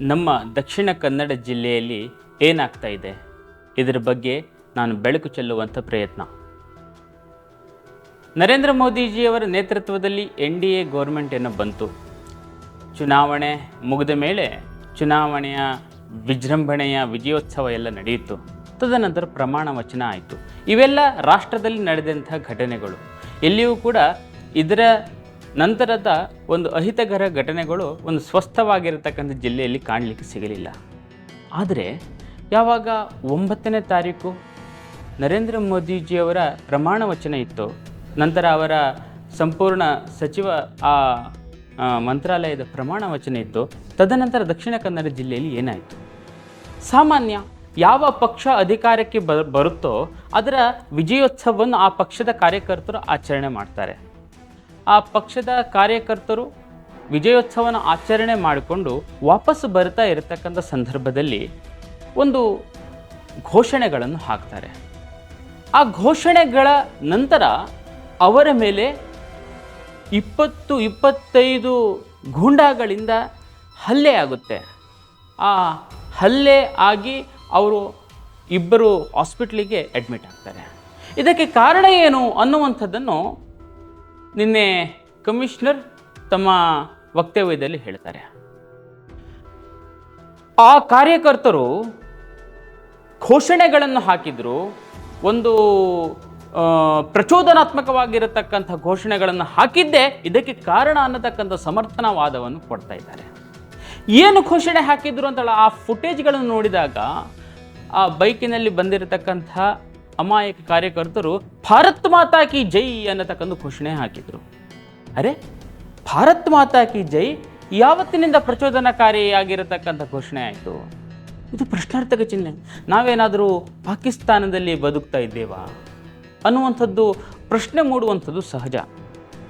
ನಮ್ಮ ದಕ್ಷಿಣ ಕನ್ನಡ ಜಿಲ್ಲೆಯಲ್ಲಿ ಏನಾಗ್ತಾ ಇದೆ? ಇದರ ಬಗ್ಗೆ ನಾನು ಬೆಳಕು ಚೆಲ್ಲುವಂಥ ಪ್ರಯತ್ನ. ನರೇಂದ್ರ ಮೋದಿಜಿಯವರ ನೇತೃತ್ವದಲ್ಲಿ ಎನ್ ಡಿ ಎ ಗೌರ್ಮೆಂಟ್ ಏನೋ ಬಂತು. ಚುನಾವಣೆ ಮುಗಿದ ಮೇಲೆ ಚುನಾವಣೆಯ ವಿಜೃಂಭಣೆಯ ವಿಜಯೋತ್ಸವ ಎಲ್ಲ ನಡೆಯಿತು. ತದನಂತರ ಪ್ರಮಾಣ ವಚನ ಆಯಿತು. ಇವೆಲ್ಲ ರಾಷ್ಟ್ರದಲ್ಲಿ ನಡೆದಂಥ ಘಟನೆಗಳು. ಎಲ್ಲಿಯೂ ಕೂಡ ಇದರ ನಂತರದ ಒಂದು ಅಹಿತಕರ ಘಟನೆಗಳು ಒಂದು ಸ್ವಸ್ಥವಾಗಿರತಕ್ಕಂಥ ಜಿಲ್ಲೆಯಲ್ಲಿ ಕಾಣಲಿಕ್ಕೆ ಸಿಗಲಿಲ್ಲ. ಆದರೆ ಯಾವಾಗ ಒಂಬತ್ತನೇ ತಾರೀಕು ನರೇಂದ್ರ ಮೋದಿಜಿಯವರ ಪ್ರಮಾಣ ವಚನ ಇತ್ತು, ನಂತರ ಅವರ ಸಂಪೂರ್ಣ ಸಚಿವ ಆ ಮಂತ್ರಾಲಯದ ಪ್ರಮಾಣ ವಚನ ಇತ್ತು, ತದನಂತರ ದಕ್ಷಿಣ ಕನ್ನಡ ಜಿಲ್ಲೆಯಲ್ಲಿ ಏನಾಯಿತು? ಸಾಮಾನ್ಯ ಯಾವ ಪಕ್ಷ ಅಧಿಕಾರಕ್ಕೆ ಬರುತ್ತೋ ಅದರ ವಿಜಯೋತ್ಸವವನ್ನು ಆ ಪಕ್ಷದ ಕಾರ್ಯಕರ್ತರು ಆಚರಣೆ ಮಾಡ್ತಾರೆ. ಆ ಪಕ್ಷದ ಕಾರ್ಯಕರ್ತರು ವಿಜಯೋತ್ಸವನ ಆಚರಣೆ ಮಾಡಿಕೊಂಡು ವಾಪಸ್ ಬರ್ತಾ ಇರತಕ್ಕಂಥ ಸಂದರ್ಭದಲ್ಲಿ ಒಂದು ಘೋಷಣೆಗಳನ್ನು ಹಾಕ್ತಾರೆ. ಆ ಘೋಷಣೆಗಳ ನಂತರ ಅವರ ಮೇಲೆ ಇಪ್ಪತ್ತು ಇಪ್ಪತ್ತೈದು ಗೂಂಡಾಗಳಿಂದ ಹಲ್ಲೆ ಆಗುತ್ತೆ. ಆ ಹಲ್ಲೆ ಆಗಿ ಅವರು ಇಬ್ಬರು ಹಾಸ್ಪಿಟ್ಲಿಗೆ ಅಡ್ಮಿಟ್ ಆಗ್ತಾರೆ. ಇದಕ್ಕೆ ಕಾರಣ ಏನು ಅನ್ನುವಂಥದ್ದನ್ನು ನಿನ್ನೆ ಕಮಿಷನರ್ ತಮ್ಮ ವಕ್ತವ್ಯದಲ್ಲಿ ಹೇಳ್ತಾರೆ. ಆ ಕಾರ್ಯಕರ್ತರು ಘೋಷಣೆಗಳನ್ನು ಹಾಕಿದ್ರು, ಒಂದು ಪ್ರಚೋದನಾತ್ಮಕವಾಗಿರತಕ್ಕಂಥ ಘೋಷಣೆಗಳನ್ನು ಹಾಕಿದ್ದೇ ಇದಕ್ಕೆ ಕಾರಣ ಅನ್ನತಕ್ಕಂಥ ಸಮರ್ಥನವಾದವನ್ನು ಕೊಡ್ತಾ ಇದ್ದಾರೆ. ಏನು ಘೋಷಣೆ ಹಾಕಿದ್ರು ಅಂತ ಆ ಫುಟೇಜ್ಗಳನ್ನು ನೋಡಿದಾಗ, ಆ ಬೈಕಿನಲ್ಲಿ ಬಂದಿರತಕ್ಕಂಥ ಅಮಾಯಕ ಕಾರ್ಯಕರ್ತರು ಭಾರತ್ ಮಾತಾ ಕಿ ಜೈ ಅನ್ನತಕ್ಕಂಥ ಘೋಷಣೆ ಹಾಕಿದರು. ಅರೆ, ಭಾರತ್ ಮಾತಾ ಕಿ ಜೈ ಯಾವತ್ತಿನಿಂದ ಪ್ರಚೋದನಕಾರಿಯಾಗಿರತಕ್ಕಂಥ ಘೋಷಣೆ ಆಯಿತು? ಇದು ಪ್ರಶ್ನಾರ್ಥಕ ಚಿಹ್ನೆ. ನಾವೇನಾದರೂ ಪಾಕಿಸ್ತಾನದಲ್ಲಿ ಬದುಕ್ತಾ ಇದ್ದೇವಾ? ಅನ್ನುವಂಥದ್ದು ಪ್ರಶ್ನೆ ಮೂಡುವಂಥದ್ದು ಸಹಜ.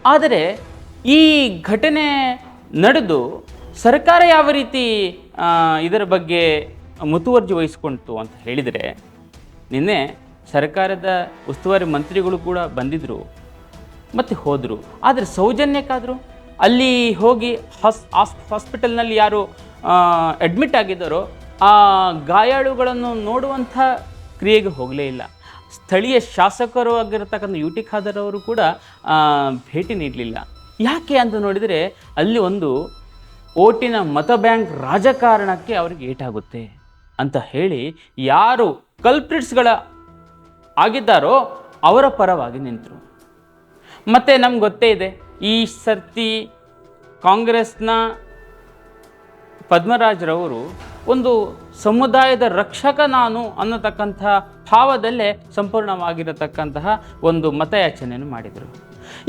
ಆದರೆ, ಈ ಘಟನೆ ನಡೆದು ಸರ್ಕಾರ ಯಾವ ರೀತಿ ಇದರ ಬಗ್ಗೆ ಮುತುವರ್ಜಿ ವಹಿಸ್ಕೊಂತು ಅಂತ ಹೇಳಿದರೆ, ನಿನ್ನೆ ಸರ್ಕಾರದ ಉಸ್ತುವಾರಿ ಮಂತ್ರಿಗಳು ಕೂಡ ಬಂದಿದ್ದರು ಮತ್ತು ಹೋದರು. ಆದರೆ ಸೌಜನ್ಯಕ್ಕಾದರೂ? ಅಲ್ಲಿ ಹೋಗಿ ಹಾಸ್, ಹಾಸ್- ಹಾಸ್ಪಿಟಲ್ನಲ್ಲಿ ಯಾರು ಅಡ್ಮಿಟ್ ಆಗಿದ್ದಾರೋ, ಆ ಗಾಯಾಳುಗಳನ್ನು ನೋಡುವಂಥ ಕ್ರಿಯೆಗೆ ಹೋಗಲೇ ಇಲ್ಲ. ಸ್ಥಳೀಯ ಶಾಸಕರು ಆಗಿರತಕ್ಕಂಥ ಯು ಟಿ ಖಾದರ್ ಅವರು ಕೂಡ ಭೇಟಿ ನೀಡಲಿಲ್ಲ. ಯಾಕೆ ಅಂತ ನೋಡಿದರೆ ಅಲ್ಲಿ ಒಂದು ಓಟಿನ ಮತ ಬ್ಯಾಂಕ್ ರಾಜಕಾರಣಕ್ಕೆ ಅವ್ರಿಗೆ ಏಟಾಗುತ್ತೆ ಅಂತ ಹೇಳಿ ಯಾರು ಕಲ್ಪ್ರಿಟ್ಸ್ಗಳ ಆಗಿದ್ದಾರೋ ಅವರ ಪರವಾಗಿ ನಿಂತರು. ಮತ್ತು ನಮ್ಗೆ ಗೊತ್ತೇ ಇದೆ, ಈ ಸರ್ತಿ ಕಾಂಗ್ರೆಸ್ನ ಪದ್ಮರಾಜ್ರವರು ಒಂದು ಸಮುದಾಯದ ರಕ್ಷಕ ನಾನು ಅನ್ನತಕ್ಕಂಥ ಭಾವದಲ್ಲೇ ಸಂಪೂರ್ಣವಾಗಿರತಕ್ಕಂತಹ ಒಂದು ಮತಯಾಚನೆಯನ್ನು ಮಾಡಿದರು.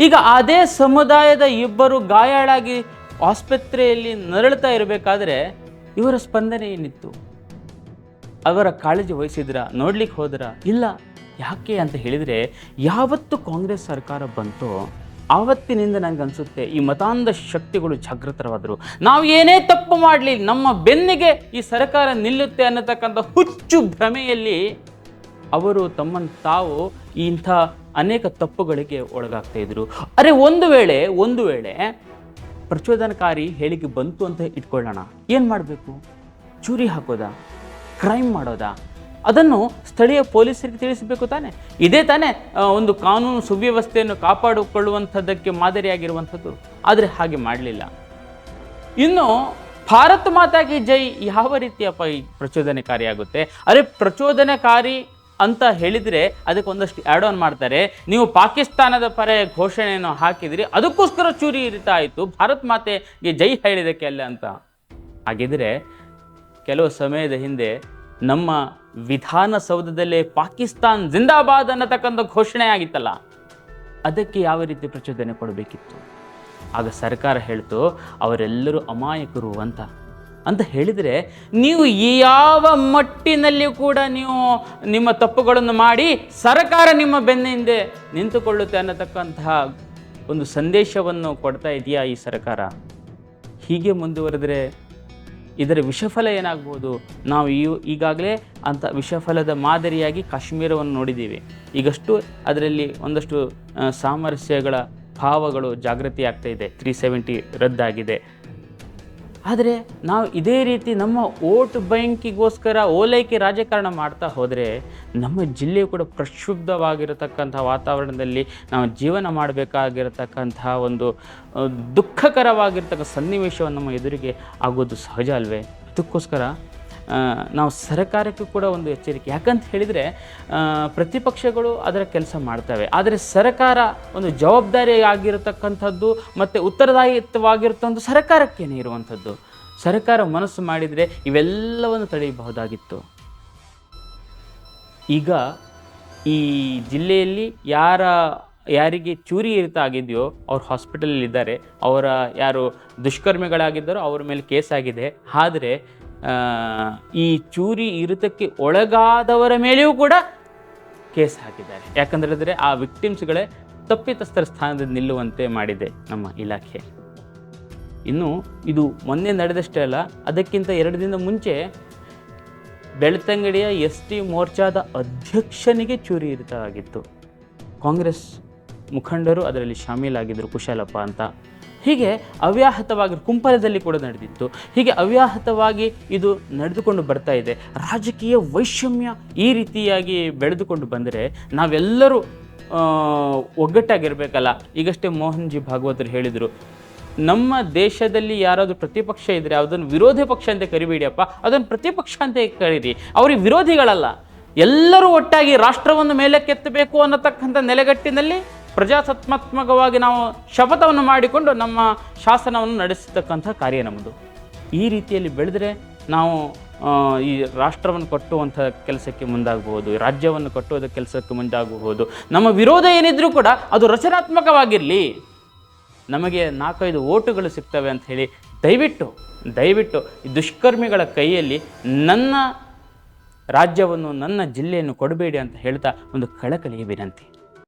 ಈಗ ಅದೇ ಸಮುದಾಯದ ಇಬ್ಬರು ಗಾಯಾಳಾಗಿ ಆಸ್ಪತ್ರೆಯಲ್ಲಿ ನರಳುತ್ತಾ ಇರಬೇಕಾದ್ರೆ ಇವರ ಸ್ಪಂದನೆ ಏನಿತ್ತು? ಅವರ ಕಾಳಜಿ ವಹಿಸಿದ್ರ? ನೋಡ್ಲಿಕ್ಕೆ ಹೋದ್ರ? ಇಲ್ಲ. ಯಾಕೆ ಅಂತ ಹೇಳಿದರೆ, ಯಾವತ್ತು ಕಾಂಗ್ರೆಸ್ ಸರ್ಕಾರ ಬಂತೋ ಆವತ್ತಿನಿಂದ ನನಗೆ ಅನಿಸುತ್ತೆ ಈ ಮತಾಂಧ ಶಕ್ತಿಗಳು ಜಾಗೃತರವಾದರು ನಾವು ಏನೇ ತಪ್ಪು ಮಾಡಲಿ, ನಮ್ಮ ಬೆನ್ನಿಗೆ ಈ ಸರ್ಕಾರ ನಿಲ್ಲುತ್ತೆ ಅನ್ನತಕ್ಕಂಥ ಹುಚ್ಚು ಭ್ರಮೆಯಲ್ಲಿ ಅವರು ತಮ್ಮನ್ನು ತಾವು ಇಂಥ ಅನೇಕ ತಪ್ಪುಗಳಿಗೆ ಒಳಗಾಗ್ತಾ ಇದ್ರು. ಅರೆ, ಒಂದು ವೇಳೆ ಒಂದು ವೇಳೆ ಪ್ರಚೋದನಕಾರಿ ಹೇಳಿಕೆ ಬಂತು ಅಂತ ಇಟ್ಕೊಳ್ಳೋಣ. ಏನು ಮಾಡಬೇಕು? ಚೂರಿ ಹಾಕೋದಾ? ಕ್ರೈಮ್ ಮಾಡೋದಾ? ಅದನ್ನು ಸ್ಥಳೀಯ ಪೊಲೀಸರಿಗೆ ತಿಳಿಸಬೇಕು ತಾನೆ. ಇದೇ ತಾನೇ ಒಂದು ಕಾನೂನು ಸುವ್ಯವಸ್ಥೆಯನ್ನು ಕಾಪಾಡಿಕೊಳ್ಳುವಂಥದ್ದಕ್ಕೆ ಮಾದರಿಯಾಗಿರುವಂಥದ್ದು. ಆದರೆ ಹಾಗೆ ಮಾಡಲಿಲ್ಲ. ಇನ್ನು ಭಾರತ್ ಮಾತಾಗಿ ಜೈ ಯಾವ ರೀತಿಯ ಈ ಪ್ರಚೋದನಕಾರಿಯಾಗುತ್ತೆ ಅರೆ ಪ್ರಚೋದನಕಾರಿ ಅಂತ ಹೇಳಿದರೆ ಅದಕ್ಕೆ ಒಂದಷ್ಟು ಆ್ಯಡ್ ಆನ್ ಮಾಡ್ತಾರೆ. ನೀವು ಪಾಕಿಸ್ತಾನದ ಪರ ಘೋಷಣೆಯನ್ನು ಹಾಕಿದಿರಿ, ಅದಕ್ಕೋಸ್ಕರ ಚೂರಿ ಇರ್ತಾ ಆಯಿತು ಭಾರತ್ ಮಾತೆಗೆ ಜೈ ಹೇಳಿದಕ್ಕೆ ಅಲ್ಲ ಅಂತ. ಹಾಗಿದ್ರೆ ಕೆಲವು ಸಮಯದ ಹಿಂದೆ ನಮ್ಮ ವಿಧಾನಸೌಧದಲ್ಲೇ ಪಾಕಿಸ್ತಾನ್ ಜಿಂದಾಬಾದ್ ಅನ್ನತಕ್ಕಂಥ ಘೋಷಣೆ ಆಗಿತ್ತಲ್ಲ ಅದಕ್ಕೆ ಯಾವ ರೀತಿ ಪ್ರಚೋದನೆ ಕೊಡಬೇಕಿತ್ತು? ಆಗ ಸರ್ಕಾರ ಹೇಳ್ತು, ಅವರೆಲ್ಲರೂ ಅಮಾಯಕರು ಅಂತ. ಅಂತ ಹೇಳಿದರೆ, ನೀವು ಯಾವ ಮಟ್ಟಿನಲ್ಲಿ ಕೂಡ ನೀವು ನಿಮ್ಮ ತಪ್ಪುಗಳನ್ನು ಮಾಡಿ ಸರ್ಕಾರ ನಿಮ್ಮ ಬೆನ್ನ ಹಿಂದೆ ನಿಂತುಕೊಳ್ಳುತ್ತೆ ಅನ್ನತಕ್ಕಂತಹ ಒಂದು ಸಂದೇಶವನ್ನು ಕೊಡ್ತಾ ಇದೆಯಾ ಈ ಸರ್ಕಾರ? ಹೀಗೆ ಮುಂದುವರೆದರೆ ಇದರ ವಿಷಫಲ ಏನಾಗ್ಬೋದು? ನಾವು ಈಗಾಗಲೇ ಅಂಥ ವಿಷಫಲದ ಮಾದರಿಯಾಗಿ ಕಾಶ್ಮೀರವನ್ನು ನೋಡಿದ್ದೀವಿ. ಈಗಷ್ಟು ಅದರಲ್ಲಿ ಒಂದಷ್ಟು ಸಾಮರಸ್ಯಗಳ ಭಾವಗಳು ಜಾಗೃತಿ ಆಗ್ತಾ ಇದೆ. ತ್ರೀ ಸೆವೆಂಟಿ ರದ್ದಾಗಿದೆ. ಆದರೆ ನಾವು ಇದೇ ರೀತಿ ನಮ್ಮ ಓಟ್ ಬ್ಯಾಂಕಿಗೋಸ್ಕರ ಓಲೈಕೆ ರಾಜಕಾರಣ ಮಾಡ್ತಾ ಹೋದರೆ ನಮ್ಮ ಜಿಲ್ಲೆಯು ಕೂಡ ಪ್ರಕ್ಷುಬ್ಧವಾಗಿರತಕ್ಕಂಥ ವಾತಾವರಣದಲ್ಲಿ ನಾವು ಜೀವನ ಮಾಡಬೇಕಾಗಿರತಕ್ಕಂಥ ಒಂದು ದುಃಖಕರವಾಗಿರ್ತಕ್ಕಂಥ ದುಃಖಕರವಾಗಿರ್ತಕ್ಕ ಸನ್ನಿವೇಶವನ್ನು ನಮ್ಮ ಎದುರಿಗೆ ಆಗೋದು ಸಹಜ ಅಲ್ವೇ? ಅದಕ್ಕೋಸ್ಕರ ನಾವು ಸರ್ಕಾರಕ್ಕೂ ಕೂಡ ಒಂದು ಎಚ್ಚರಿಕೆ. ಯಾಕಂತ ಹೇಳಿದರೆ ಪ್ರತಿಪಕ್ಷಗಳು ಅದರ ಕೆಲಸ ಮಾಡ್ತವೆ. ಆದರೆ ಸರ್ಕಾರ ಒಂದು ಜವಾಬ್ದಾರಿ ಆಗಿರತಕ್ಕಂಥದ್ದು ಮತ್ತು ಉತ್ತರದಾಯಿತ್ವವಾಗಿರ್ತಂದು ಸರ್ಕಾರಕ್ಕೇನೆ ಇರುವಂಥದ್ದು. ಸರ್ಕಾರ ಮನಸ್ಸು ಮಾಡಿದರೆ ಇವೆಲ್ಲವನ್ನು ತಡೆಯಬಹುದಾಗಿತ್ತು. ಈಗ ಈ ಜಿಲ್ಲೆಯಲ್ಲಿ ಯಾರ, ಯಾರಿಗೆ ಚೂರಿ ಇರಿತ ಆಗಿದೆಯೋ ಅವ್ರು ಹಾಸ್ಪಿಟಲಲ್ಲಿದ್ದಾರೆ. ಅವರ ಯಾರು ದುಷ್ಕರ್ಮಿಗಳಾಗಿದ್ದಾರೋ ಅವ್ರ ಮೇಲೆ ಕೇಸ್ ಆಗಿದೆ. ಆದರೆ ಈ ಚೂರಿ ಇರಿತಕ್ಕೆ ಒಳಗಾದವರ ಮೇಲೆಯೂ ಕೂಡ ಕೇಸ್ ಹಾಕಿದ್ದಾರೆ. ಯಾಕಂದ್ರೆ ಆ ವಿಕ್ಟಿಮ್ಸ್ಗಳೇ ತಪ್ಪಿತಸ್ಥರ ಸ್ಥಾನದಲ್ಲಿ ನಿಲ್ಲುವಂತೆ ಮಾಡಿದೆ ನಮ್ಮ ಇಲಾಖೆ. ಇನ್ನು ಇದು ಮೊನ್ನೆ ನಡೆದಷ್ಟೇ ಅಲ್ಲ, ಅದಕ್ಕಿಂತ ಎರಡು ದಿನದ ಮುಂಚೆ ಬೆಳ್ತಂಗಡಿಯ ಎಸ್ ಟಿ ಮೋರ್ಚಾದ ಅಧ್ಯಕ್ಷನಿಗೆ ಚೂರಿ ಇರಿತ ಆಗಿತ್ತು ಕಾಂಗ್ರೆಸ್ ಮುಖಂಡರು ಅದರಲ್ಲಿ ಶಾಮೀಲಾಗಿದ್ದರು, ಕುಶಾಲಪ್ಪ ಅಂತ. ಹೀಗೆ ಅವ್ಯಾಹತವಾಗಿ ಕುಂಪಲದಲ್ಲಿ ಕೂಡ ನಡೆದಿತ್ತು. ಹೀಗೆ ಅವ್ಯಾಹತವಾಗಿ ಇದು ನಡೆದುಕೊಂಡು ಬರ್ತಾ ಇದೆ. ರಾಜಕೀಯ ವೈಷಮ್ಯ ಈ ರೀತಿಯಾಗಿ ಬೆಳೆದುಕೊಂಡು ಬಂದರೆ ನಾವೆಲ್ಲರೂ ಒಗ್ಗಟ್ಟಾಗಿರಬೇಕಲ್ಲ. ಈಗಷ್ಟೇ ಮೋಹನ್ ಜಿ ಭಾಗವತರು ಹೇಳಿದರು, ನಮ್ಮ ದೇಶದಲ್ಲಿ ಯಾರಾದರೂ ಪ್ರತಿಪಕ್ಷ ಇದ್ದರೆ ಅದನ್ನು ವಿರೋಧಿ ಪಕ್ಷ ಅಂತ ಕರಿಬೇಡಿಯಪ್ಪ. ಅದನ್ನು ಪ್ರತಿಪಕ್ಷ ಅಂತ ಕರೀರಿ. ಅವ್ರಿಗೆ ವಿರೋಧಿಗಳಲ್ಲ. ಎಲ್ಲರೂ ಒಟ್ಟಾಗಿ ರಾಷ್ಟ್ರವನ್ನು ಮೇಲಕ್ಕೆತ್ತಬೇಕು ಅನ್ನತಕ್ಕಂಥ ನೆಲೆಗಟ್ಟಿನಲ್ಲಿ ಪ್ರಜಾಸತ್ತಾತ್ಮಕವಾಗಿ ನಾವು ಶಪಥವನ್ನು ಮಾಡಿಕೊಂಡು ನಮ್ಮ ಶಾಸನವನ್ನು ನಡೆಸತಕ್ಕಂಥ ಕಾರ್ಯ ನಮ್ಮದು. ಈ ರೀತಿಯಲ್ಲಿ ಬೆಳೆದರೆ ನಾವು ಈ ರಾಷ್ಟ್ರವನ್ನು ಕಟ್ಟುವಂಥ ಕೆಲಸಕ್ಕೆ ಮುಂದಾಗಬಹುದು ರಾಜ್ಯವನ್ನು ಕಟ್ಟುವುದ ಕೆಲಸಕ್ಕೆ ಮುಂದಾಗಬಹುದು. ನಮ್ಮ ವಿರೋಧ ಏನಿದ್ರೂ ಕೂಡ ಅದು ರಚನಾತ್ಮಕವಾಗಿರಲಿ. ನಮಗೆ ನಾಲ್ಕೈದು ಓಟುಗಳು ಸಿಗ್ತವೆ ಅಂತ ಹೇಳಿ ದಯವಿಟ್ಟು ದಯವಿಟ್ಟು ದುಷ್ಕರ್ಮಿಗಳ ಕೈಯಲ್ಲಿ ನನ್ನ ರಾಜ್ಯವನ್ನು, ನನ್ನ ಜಿಲ್ಲೆಯನ್ನು ಕೊಡಬೇಡಿ ಅಂತ ಹೇಳ್ತಾ ಒಂದು ಕಳಕಳಿಯ ವಿನಂತಿ.